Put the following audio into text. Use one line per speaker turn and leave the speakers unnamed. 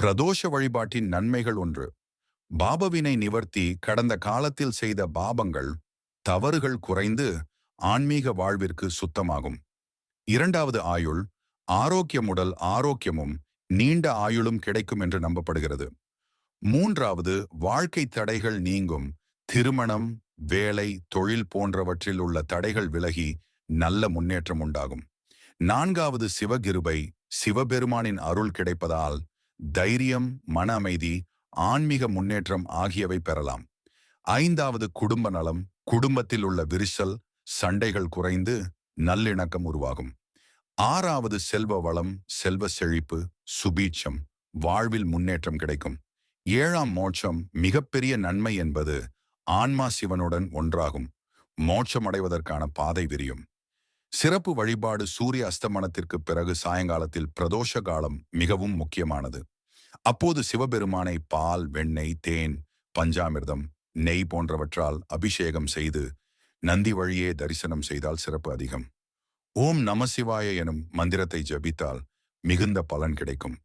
பிரதோஷ வழிபாட்டின் நன்மைகள் ஒன்று. பாபவினை நிவர்த்தி கடந்த காலத்தில் செய்த பாபங்கள் தவறுகள் குறைந்து ஆன்மீக வாழ்விற்கு சுத்தமாகும். இரண்டாவது ஆயுள் ஆரோக்கியமுடல் ஆரோக்கியமும் நீண்ட ஆயுளும் கிடைக்கும் என்று நம்பப்படுகிறது. மூன்றாவது வாழ்க்கை தடைகள் நீங்கும். திருமணம் வேலை தொழில் போன்றவற்றில் உள்ள தடைகள் விலகி நல்ல முன்னேற்றம் உண்டாகும். நான்காவது சிவகிருபை சிவபெருமானின் அருள் கிடைப்பதால் தைரியம் மன அமைதி ஆன்மீக முன்னேற்றம் ஆகியவை பெறலாம். ஐந்தாவது குடும்ப நலம் குடும்பத்தில் உள்ள விரிசல் சண்டைகள் குறைந்து நல்லிணக்கம் உருவாகும். ஆறாவது செல்வ வளம் செல்வ செழிப்பு சுபீட்சம் வாழ்வில் முன்னேற்றம் கிடைக்கும். ஏழாம் மோட்சம் மிகப்பெரிய நன்மை என்பது ஆன்மா சிவனுடன் ஒன்றாகும். மோட்சம் அடைவதற்கான பாதை விரியும். சிறப்பு வழிபாடு சூரிய அஸ்தமனத்திற்கு பிறகு சாயங்காலத்தில் பிரதோஷ காலம் மிகவும் முக்கியமானது. அப்போது சிவபெருமானை பால் வெண்ணெய் தேன் பஞ்சாமிர்தம் நெய் போன்றவற்றால் அபிஷேகம் செய்து நந்தி வழியே தரிசனம் செய்தால் சிறப்பு அதிகம். ஓம் நமசிவாய எனும் மந்திரத்தை ஜபித்தால் மிகுந்த பலன் கிடைக்கும்.